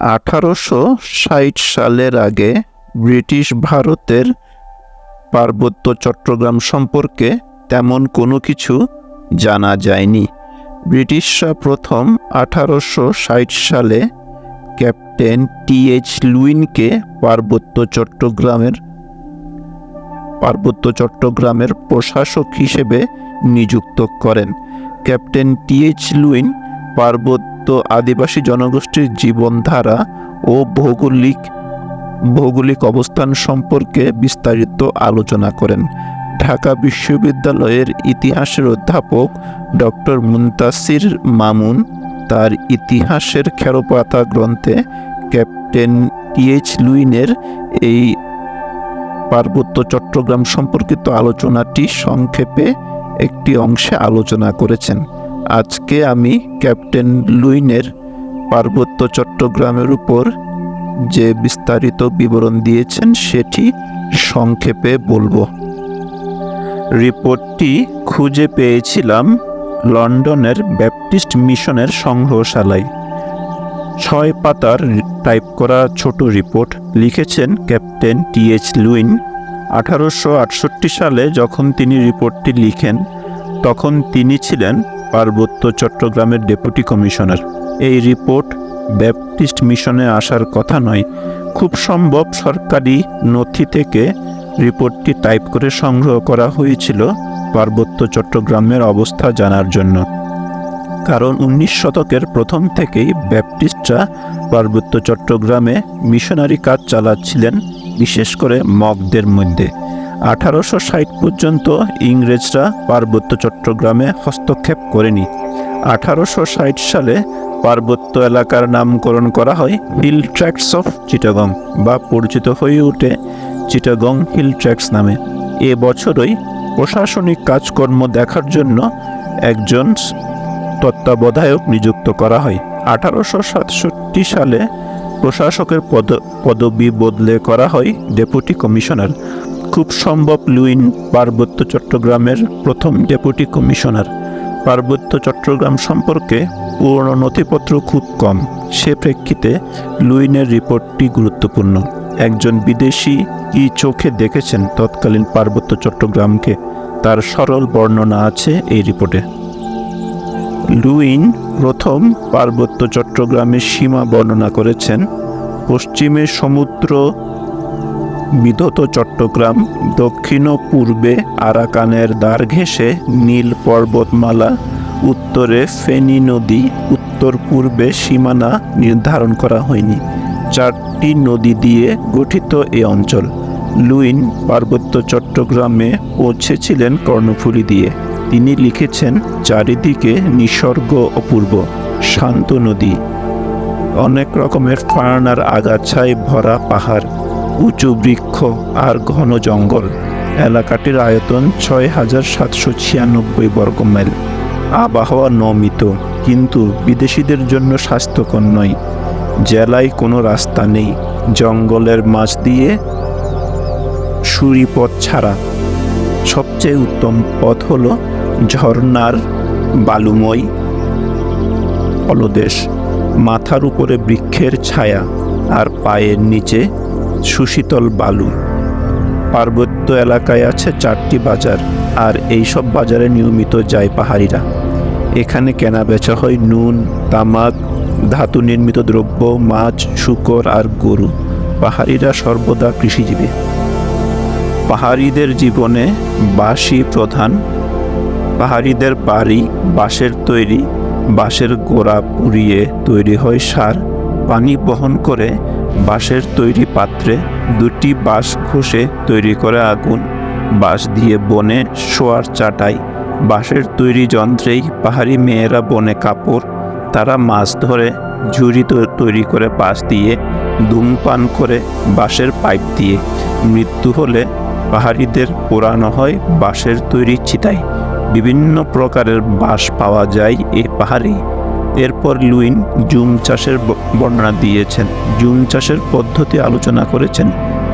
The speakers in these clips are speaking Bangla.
আঠারোশো ষাট সালের আগে ব্রিটিশ ভারতের পার্বত্য চট্টগ্রাম সম্পর্কে তেমন কোনো কিছু জানা যায়নি। ব্রিটিশরা প্রথম আঠারোশো ষাট সালে ক্যাপ্টেন টি এইচ লুইনকে পার্বত্য চট্টগ্রামের পার্বত্য চট্টগ্রামের প্রশাসক হিসেবে নিযুক্ত করেন। ক্যাপ্টেন টি এইচ লুইন পার্বত্য আদিবাসী জনগোষ্ঠীর জীবনধারা ও ভৌগোলিক ভৌগোলিক অবস্থান সম্পর্কে বিস্তারিত আলোচনা করেন। ঢাকা বিশ্ববিদ্যালয়ের ইতিহাসের অধ্যাপক ডক্টর মুন্তাসির মামুন তার ইতিহাসের খেরোপাতা গ্রন্থে ক্যাপ্টেন টিএইচ লুইনের এই পার্বত্য চট্টগ্রাম সম্পর্কিত আলোচনাটি সংক্ষেপে একটি অংশে আলোচনা করেছেন। আজকে আমি ক্যাপ্টেন লুইনের পার্বত্য চট্টগ্রামের উপর যে বিস্তারিত বিবরণ দিয়েছেন সেটি সংক্ষেপে বলব। রিপোর্টটি খুঁজে পেয়েছিলাম লন্ডনের ব্যাপটিস্ট মিশনের সংগ্রহশালায়। ছয় পাতার টাইপ করা ছোট রিপোর্ট লিখেছেন ক্যাপ্টেন টিএইচ লুইন। আঠারোশো আটষট্টি সালে যখন তিনি রিপোর্টটি লিখেন, তখন তিনি ছিলেন পার্বত্য চট্টগ্রামের ডেপুটি কমিশনার। এই রিপোর্ট ব্যাপটিস্ট মিশনে আসার কথা নয়, খুব সম্ভব সরকারি নথি থেকে রিপোর্টটি টাইপ করে সংগ্রহ করা হয়েছিল পার্বত্য চট্টগ্রামের অবস্থা জানার জন্য। কারণ উনিশ শতকের প্রথম থেকেই ব্যাপটিস্টরা পার্বত্য চট্টগ্রামে মিশনারি কাজ চালাচ্ছিলেন, বিশেষ করে মগদের মধ্যে। আঠারোশো ষাট পর্যন্ত ইংরেজরা পার্বত্য চট্টগ্রামে হস্তক্ষেপ করেনি। আঠারোশো ষাট সালে পার্বত্য এলাকার নামকরণ করা হয় হিল ট্র্যাক্স অফ চিটাগং বা পরিচিত হয়ে ওঠে চিটাগং হিল ট্র্যাক্স নামে। এ বছরই প্রশাসনিক কাজকর্ম দেখার জন্য একজন তত্ত্বাবধায়ক নিযুক্ত করা হয়। আঠারোশো সাতষট্টি সালে প্রশাসকের পদ, পদবি বদলে করা হয় ডেপুটি কমিশনার। খুব সম্ভব লুইন পার্বত্য চট্টগ্রামের প্রথম ডেপুটি কমিশনার। পার্বত্য চট্টগ্রাম সম্পর্কে পুরনো নথিপত্র খুব কম। সে প্রেক্ষিতে লুইনের রিপোর্টটি গুরুত্বপূর্ণ। একজন বিদেশি কি চোখে দেখেছেন তৎকালীন পার্বত্য চট্টগ্রামকে? তার সরল বর্ণনা আছে এই রিপোর্টে। লুইন প্রথম পার্বত্য চট্টগ্রামের সীমা বর্ণনা করেছেন পশ্চিমে সমুদ্র বিধত চট্টগ্রাম, দক্ষিণ ও পূর্বে আরাকানের দ্বার ঘেঁষে নীল পর্বতমালা, উত্তরে ফেনী নদী, উত্তর পূর্বে সীমানা নির্ধারণ করা হয়নি। চারটি নদী দিয়ে গঠিত এ অঞ্চল। লুইন পার্বত্য চট্টগ্রামে পৌঁছেছিলেন কর্ণফুলী দিয়ে। তিনি লিখেছেন, চারিদিকে নিসর্গ অপূর্ব, শান্ত নদী। অনেক রকমের ফার্নার, আগাছায় ভরা পাহাড় উঁচু বৃক্ষ আর ঘন জঙ্গল। এলাকাটির আয়তন ছয় হাজার সাতশো ছিয়ানব্বই বর্গ বর্গমাইল আবহাওয়া নমিত, কিন্তু বিদেশিদের জন্য স্বাস্থ্যকর নয়। জেলায় কোনো রাস্তা নেই, জঙ্গলের মাছ দিয়ে সুরিপথ ছাড়া। সবচেয়ে উত্তম পথ হল ঝর্নার বালুময় অলদেশ। মাথার উপরে বৃক্ষের ছায়া আর পায়ের নিচে সুশীতল বালু। পার্বত্য এলাকায় আছে চারটি বাজার, আর এই সব বাজারে নিয়মিত যায় পাহাড়িরা। এখানে কেনা বেচা হয় নুন, তামাক, ধাতু নির্মিত দ্রব্য, মাছ, শুকর আর গরু। পাহাড়িরা সর্বদা কৃষিজীবী। পাহাড়িদের জীবনে বাঁশই প্রধান। পাহাড়িদের বাড়ি বাঁশের তৈরি। বাঁশের গোড়া পুড়িয়ে তৈরি হয় সার। পানি বহন করে বাঁশের তৈরি পাত্রে দুটি বাঁশ ঘষে তৈরি করে আগুন। বাঁশ দিয়ে বনে শোয়ার চাটাই বাঁশের তৈরি যন্ত্রেই পাহাড়ি মেয়েরা বনে কাপড়, তারা মাছ ধরে, ঝুড়ি তৈরি করে বাঁশ দিয়ে ধূমপান করে বাঁশের পাইপ দিয়ে। মৃত্যু হলে পাহাড়িদের পোড়ানো হয় বাঁশের তৈরি চিতায় বিভিন্ন প্রকারের বাঁশ পাওয়া যায় এই পাহাড়ে। এরপর লুইন জুম চাষের বর্ণনা দিয়েছেন। জুম চাষের পদ্ধতি আলোচনা করেছেন,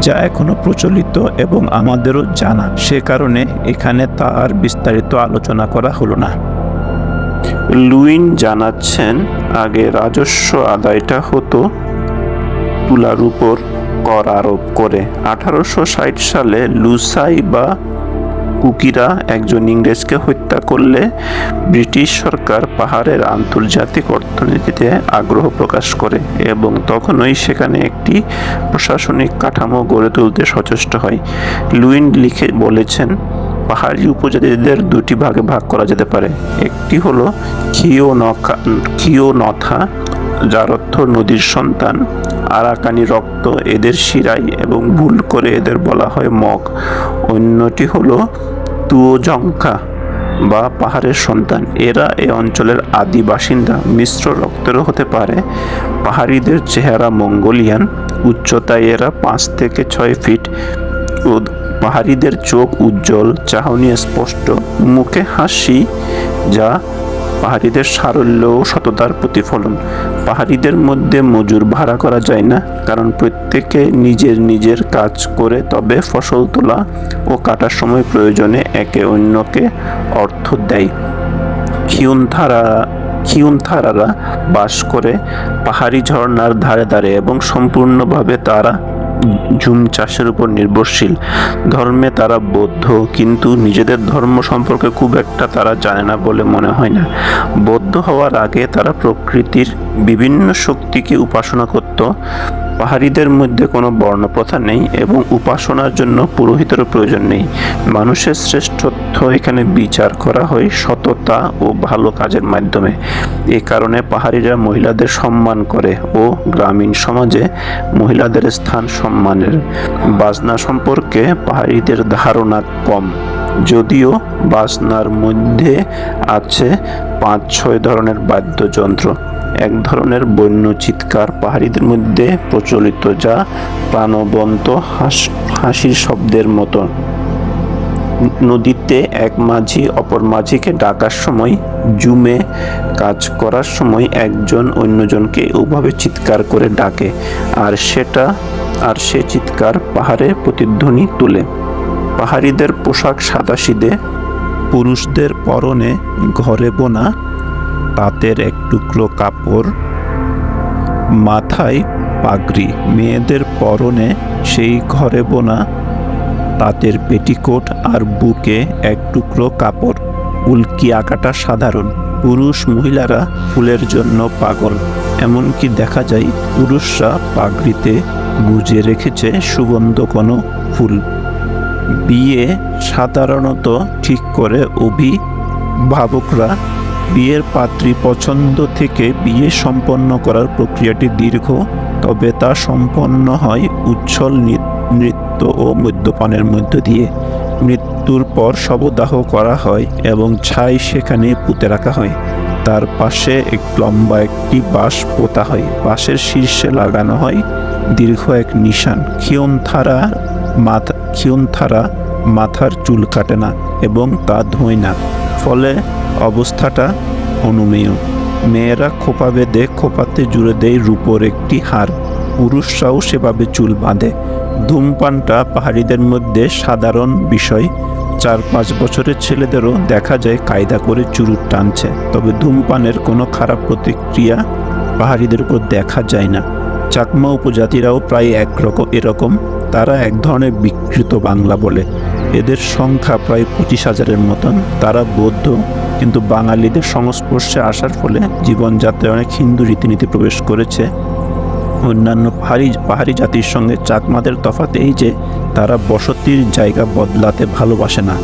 যা এখনও প্রচলিত এবং আমাদেরও জানা। সে কারণে এখানে তা আর বিস্তারিত আলোচনা করা হলো না। লুইন জানাচ্ছেন, আগে রাজস্ব আদায়টা হতো তুলার উপর কর আরোপ করে। আঠারোশো ষাট সালে লুসাই বা কুকিরা একজন ইংরেজকে হত্যা করলে ব্রিটিশ সরকার পাহাড়ের আন্তর্জাতিক অর্থনীতিতে আগ্রহ প্রকাশ করে এবং তখনই সেখানে একটি প্রশাসনিক কাঠামো গড়ে তুলতে সচেষ্ট হয়। লুইন লিখে বলেছেন, পাহাড়ি উপজাতিদের দুটি ভাগে ভাগ করা যেতে পারে। একটি হলো খিওনখা খিওনথা যার অর্থ নদীর সন্তান। আরাকানি রক্ত এদের শিরাই এবং ভুল করে এদের বলা হয় মগ। অন্যটি হলো তুয়োজঙ্কা বা পাহাড়ের সন্তান। এরা এ অঞ্চলের আদি বাসিন্দা। মিশ্র রক্তেরও হতে পারে। পাহাড়িদের চেহারা মঙ্গোলিয়ান। উচ্চতায় এরা পাঁচ থেকে ছয় ফিট। পাহাড়িদের চোখ উজ্জ্বল, চাহনি স্পষ্ট। মুখে হাসি, যা পাহাড়িদের সারল্য ও সততার প্রতিফলন। পাহাড়িদের মধ্যে মজুর ভাড়া করা যায় না, কারণ প্রত্যেকে নিজের নিজের কাজ করে, তবে ফসল তোলা ও কাটার সময় প্রয়োজনে একে অন্যকে অর্থ দেয়। খিউনথারা খিউনথারারা বাস করে পাহাড়ি ঝর্ণার ধারে ধারে এবং সম্পূর্ণভাবে তারা ঝুম চাষের উপর নির্ভরশীল। ধর্মে তারা বৌদ্ধ, কিন্তু নিজেদের ধর্ম সম্পর্কে খুব একটা তারা জানে না বলে মনে হয় না। বৌদ্ধ হওয়ার আগে তারা প্রকৃতির বিভিন্ন শক্তিকে উপাসনা করত। পাহাড়িদের মধ্যে কোনো বর্ণপ্রথা নেই এবং উপাসনার জন্য পুরোহিতেরও প্রয়োজন নেই। মানুষের শ্রেষ্ঠত্ব এখানে বিচার করা হয় সততা ও ভালো কাজের মাধ্যমে। এ কারণে পাহাড়িরা মহিলাদের সম্মান করে ও গ্রামীণ সমাজে মহিলাদের স্থান সম্মানের। বাজনা সম্পর্কে পাহাড়িদের ধারণা কম। যদিও বাজনার মধ্যে আছে পাঁচ ছয় ধরনের বাদ্যযন্ত্র। এক ধরনের বন্য চিৎকার পাহাড়িদের মধ্যে প্রচলিত যা প্রাণবন্ত হাস, হাসির শব্দের মতো। নদীতে এক মাঝি অপর মাঝিকে ডাকার সময়, জুমে কাজ করার সময় একজন অন্যজনকে ওভাবে চিৎকার করে ডাকে আর সেটা, আর সে চিৎকার পাহাড়ে প্রতিধ্বনি তুলে। পাহাড়িদের পোশাক সাদাসিদে পুরুষদের পরনে ঘরে বোনা তাঁতের এক টুকরো কাপড়, মাথায় পাগড়ি। মেয়েদের পরনে সেই ঘরে বোনা, তাঁতের পেটিকোট আর বুকে এক টুকরো কাপড়। উল্কি আঁকাটা সাধারণ। পুরুষ মহিলারা ফুলের জন্য পাগল। এমনকি দেখা যায় পুরুষরা পাগড়িতে গুজে রেখেছে সুগন্ধ কোনো ফুল। বিয়ে সাধারণত ঠিক করে অভিভাবকরা বিয়ের পাত্রী পছন্দ থেকে বিয়ে সম্পন্ন করার প্রক্রিয়াটি দীর্ঘ, তবে তা সম্পন্ন হয় উচ্ছল নৃত্য ও মদ্যপানের মধ্য দিয়ে। মৃত্যুর পর শবদাহ করা হয় এবং ছাই সেখানে পুঁতে রাখা হয়। তার পাশে এক লম্বা একটি বাঁশ পোতা হয়। বাঁশের শীর্ষে লাগানো হয় দীর্ঘ এক নিশান। খিয়নথারা মাথা খিয়নথারা মাথার চুল কাটে না এবং তা ধোয় না। ফলে অবস্থাটা অনুমেয়। মেয়েরা খোপা বেঁধে খোপাতে জুড়ে দেয় রূপোর একটি হার। পুরুষরাও সেভাবে চুল বাঁধে। ধূমপানটা পাহাড়িদের মধ্যে সাধারণ বিষয়। চার পাঁচ বছরের ছেলেদেরও দেখা যায় কায়দা করে চুরুট টানছে। তবে ধূমপানের কোনো খারাপ প্রতিক্রিয়া পাহাড়িদের উপর দেখা যায় না। চাকমা উপজাতিরাও প্রায় একরকম, এরকম। তারা এক ধরনের বিকৃত বাংলা বলে। এদের সংখ্যা প্রায় পঁচিশ হাজারের মতন। তারা বৌদ্ধ কিন্তু বাঙালিদের সংস্পর্শে আসার ফলে জীবনযাত্রায় অনেক হিন্দু রীতিনীতি প্রবেশ করেছে। অন্যান্য পাহাড়ি পাহাড়ি জাতির সঙ্গে চাকমাদের তফাৎ এই যে, তারা বসতির জায়গা বদলাতে ভালোবাসে না।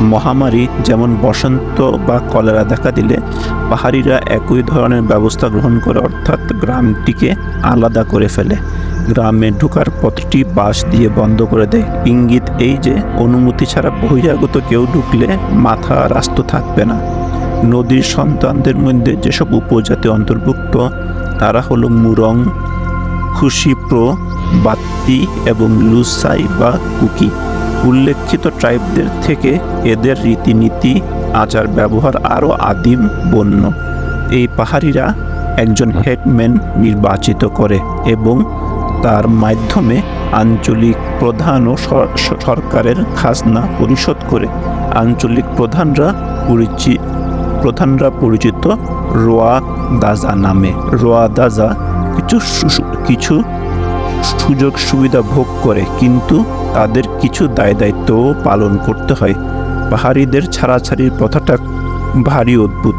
মহামারী যেমন বসন্ত বা কলেরা দেখা দিলে, পাহাড়িরা একই ধরনের ব্যবস্থা গ্রহণ করে, অর্থাৎ গ্রামটিকে আলাদা করে ফেলে। গ্রামে ঢোকার পথটি বাঁশ দিয়ে বন্ধ করে দেয়। ইঙ্গিত এই যে, অনুমতি ছাড়া বহিরাগত কেউ ঢুকলে মাথা রাস্ত থাকবে না। নদীর সন্তানদের মধ্যে যেসব উপজাতি অন্তর্ভুক্ত, তারা হলো মুরং, খুশিপ্রো, বাত্তি এবং লুসাই বা কুকি। উল্লেখিত ট্রাইবদের থেকে এদের রীতিনীতি, আচার ব্যবহার আরও আদিম বন্য। এই পাহাড়িরা একজন হেডম্যান নির্বাচিত করে এবং তার মাধ্যমে আঞ্চলিক প্রধান ও সরকারের খাজনা পরিশোধ করে। আঞ্চলিক প্রধানরা পরিচি প্রধানরা পরিচিত রোয়া দাজা নামে। রোয়া দাজা কিছু কিছু সুযোগ সুবিধা ভোগ করে, কিন্তু তাদের কিছু দায় দায়িত্বও পালন করতে হয়। পাহাড়িদের ছাড়াছাড়ির প্রথাটা ভারী অদ্ভুত।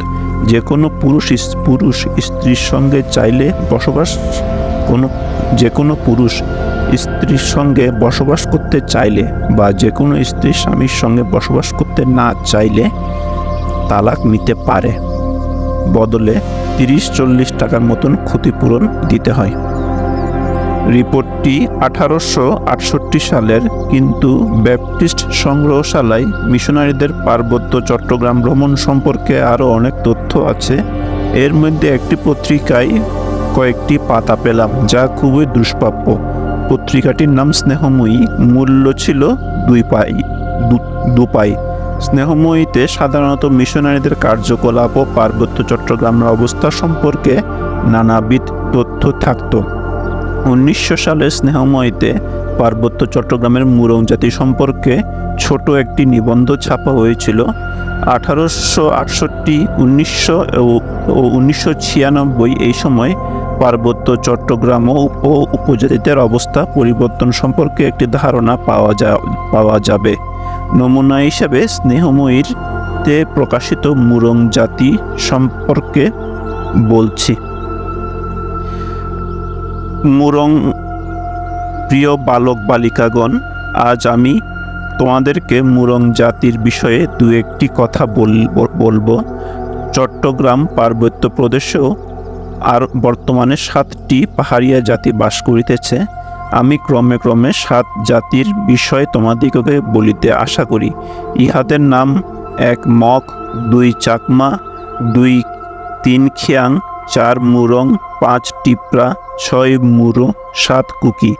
যে কোনো পুরুষ পুরুষ স্ত্রীর সঙ্গে চাইলে বসবাস কোনো যে কোনো পুরুষ স্ত্রীর সঙ্গে বসবাস করতে চাইলে বা যে কোনো স্ত্রী স্বামীর সঙ্গে বসবাস করতে না চাইলে তালাক নিতে পারে। বদলে তিরিশ চল্লিশ টাকার মতন ক্ষতিপূরণ দিতে হয়। রিপোর্টটি আঠারোশো আটষট্টি সালের কিন্তু ব্যাপটিস্ট সংগ্রহশালায় মিশনারিদের পার্বত্য চট্টগ্রাম ভ্রমণ সম্পর্কে আরও অনেক তথ্য আছে। এর মধ্যে একটি পত্রিকায় কয়েকটি পাতা পেলাম, যা খুবই দুষ্প্রাপ্য। পত্রিকাটির নাম স্নেহময়ী, মূল্য ছিল দুই পাই দুপাই স্নেহময়ীতে সাধারণত মিশনারিদের কার্যকলাপ ও পার্বত্য চট্টগ্রামের অবস্থা সম্পর্কে নানাবিধ তথ্য থাকতো। উনিশশো সালে স্নেহময়ীতে পার্বত্য চট্টগ্রামের মুরং জাতি সম্পর্কে ছোট একটি নিবন্ধ ছাপা হয়েছিল। আঠারোশো আটষট্টি, উনিশশো ও উনিশশো ছিয়ানব্বই এই সময় পার্বত্য চট্টগ্রাম ও- উপজাতিদের অবস্থা পরিবর্তন সম্পর্কে একটি ধারণা পাওয়া যা, পাওয়া যাবে। নমুনা হিসাবে স্নেহময়ীর প্রকাশিত মুরং জাতি সম্পর্কে বলছি। মুরং প্রিয় বালক বালিকাগণ, আজ আমি তোমাদেরকে মুরং জাতির বিষয়ে দু একটি কথা বলব। চট্টগ্রাম পার্বত্য প্রদেশেও আর বর্তমানে সাতটি পাহাড়িয়া জাতি বাস করিতেছে। আমি ক্রমে ক্রমে সাত জাতির বিষয় তোমাদিগকে বলিতে আশা করি। ইহাদের নাম এক মগ, দুই চাকমা, দুই তিন খিয়াং, চার মুরং, পাঁচ টিপরা, ছয় মুরো, সাত কুকি।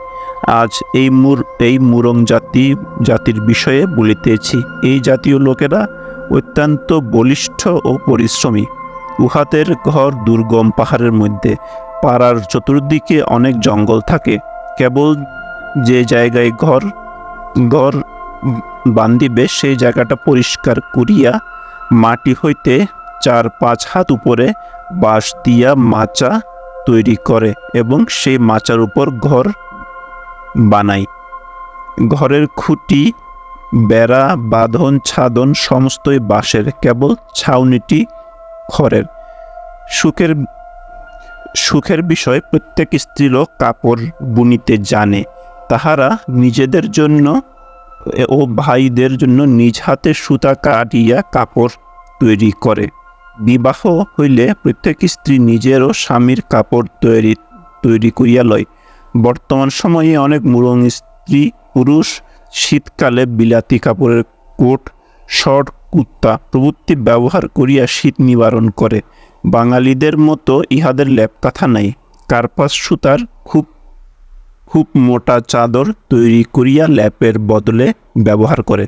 আজ এই মুর, এই মুরং জাতি, জাতির বিষয়ে বলিতেছি। এই জাতীয় লোকেরা অত্যন্ত বলিষ্ঠ ও পরিশ্রমী। উহাদের ঘর দুর্গম পাহাড়ের মধ্যে। পাড়ার চতুর্দিকে অনেক জঙ্গল থাকে। কেবল যে জায়গায় ঘর ঘর বান্ধিবে, সেই জায়গাটা পরিষ্কার করিয়া মাটি হইতে চার পাঁচ হাত উপরে বাঁশ দিয়া মাচা তৈরি করে এবং সেই মাচার উপর ঘর বানায়। ঘরের খুঁটি, বেড়া, বাঁধন, ছাদন, সমস্তই বাঁশের, কেবল ছাউনিটি খড়ের। সুখের সুখের বিষয় প্রত্যেক স্ত্রীলোক কাপড় বুনিতে জানে। তাহারা নিজেদের জন্য ও ভাইদের জন্য নিজ হাতে সুতা কাটিয়া কাপড় তৈরি করে। বিবাহ হইলে প্রত্যেক স্ত্রী নিজেরও স্বামীর কাপড় তৈরি তৈরি করিয়া লয়। বর্তমান সময়ে অনেক মুরং স্ত্রী পুরুষ শীতকালে বিলাতি কাপড়ের কোট, শর্ট কুত্তা প্রভৃতি ব্যবহার করিয়া শীত নিবারণ করে। বাঙালিদের মতো ইহাদের লেপকাথা নাই। কার্পাস সুতার খুব খুব মোটা চাদর তৈরি করিয়া ল্যাপের বদলে ব্যবহার করে।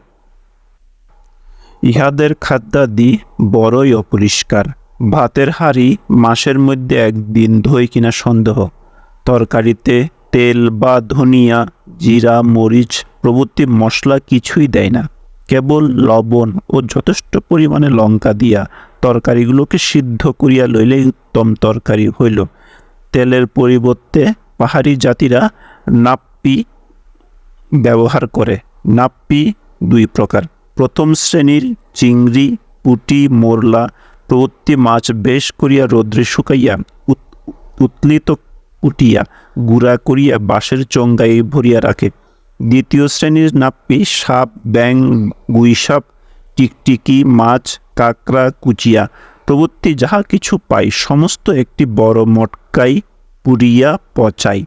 ইহাদের খাদ্যাদি বড়ই অপরিষ্কার। ভাতের হাঁড়ি মাসের মধ্যে একদিন ধোয় কিনা সন্দেহ। তরকারিতে তেল বা ধনিয়া, জিরা, মরিচ প্রভৃতি মশলা কিছুই দেয় না। কেবল লবণ ও যথেষ্ট পরিমাণে লঙ্কা দিয়া তরকারিগুলোকে সিদ্ধ করিয়া লইলেই উত্তম তরকারি হইল। তেলের পরিবর্তে পাহাড়ি জাতিরা নাপ্পি ব্যবহার করে। নাপ্পি দুই প্রকার। প্রথম শ্রেণির চিংড়ি, পুটি, মোরলা প্রভৃতি মাছ বেশ করিয়া রৌদ্রে শুকাইয়া উতলিত কুটিয়া গুড়া করিয়া বাঁশের চঙ্গায় ভরিয়া রাখে। দ্বিতীয় শ্রেণির নাপ্পি সাপ ব্যাং গুইসাপ টিকটিকি মাছ কাঁকড়া, কুচিয়া, প্রভৃতি যাহা কিছু পাই, সমস্ত একটি বড় মটকাই পুড়িয়া পচাই।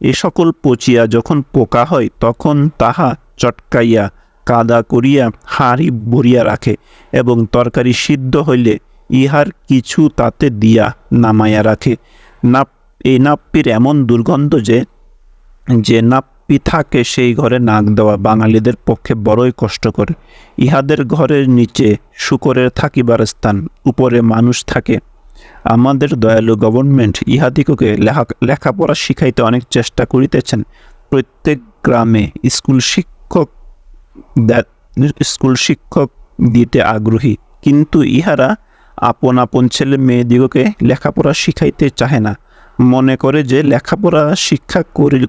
এ সকল পচিয়া যখন পোকা হয়, তখন তাহা চটকাইয়া কাদা করিয়া হাঁড়ি ভরিয়া রাখে এবং তরকারি সিদ্ধ হইলে ইহার কিছু তাতে দিয়া নামাইয়া রাখে। নাপ, এই নাপ্পির এমন দুর্গন্ধ যে যে নাপ্পি থাকে সেই ঘরে নাক দেওয়া বাঙালিদের পক্ষে বড়ই কষ্টকর। ইহাদের ঘরের নিচে শুকরের থাকিবার স্থান, উপরে মানুষ থাকে। আমাদের দয়ালু গভর্নমেন্ট ইহাদিগকে লেখা লেখাপড়া শিখাইতে অনেক চেষ্টা করিতেছেন। প্রত্যেক গ্রামে স্কুল শিক্ষক স্কুল শিক্ষক দিতে আগ্রহী, কিন্তু ইহারা আপন আপন ছেলে মেয়েদিগকে লেখাপড়া শিখাইতে চাহে না। মনে করে যে লেখাপড়া শিক্ষা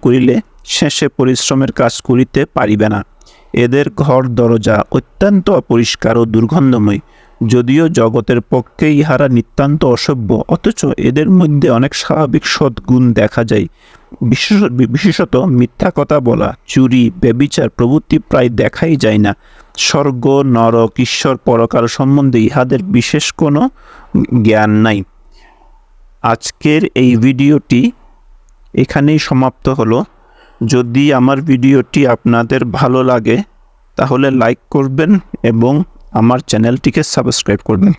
করিলে শেষে পরিশ্রমের কাজ করিতে পারিবে না। এদের ঘর, দরজা অত্যন্ত অপরিষ্কার ও দুর্গন্ধময়। যদিও জগতের পক্ষে ইহারা নিতান্ত অসভ্য, অথচ এদের মধ্যে অনেক স্বাভাবিক সদ্গুণ দেখা যায়। বিশেষ বিশেষত মিথ্যা কথা বলা, চুরি, ব্যবিচার প্রভৃতি প্রায় দেখাই যায় না। স্বর্গ, নরক, ঈশ্বর, পরকাল সম্বন্ধে ইহাদের বিশেষ কোনো জ্ঞান নাই। আজকের এই ভিডিওটি এখানেই সমাপ্ত হলো। যদি আমার ভিডিওটি আপনাদের ভালো লাগে তাহলে লাইক করবেন এবং আমার চ্যানেলটিকে সাবস্ক্রাইব করবেন।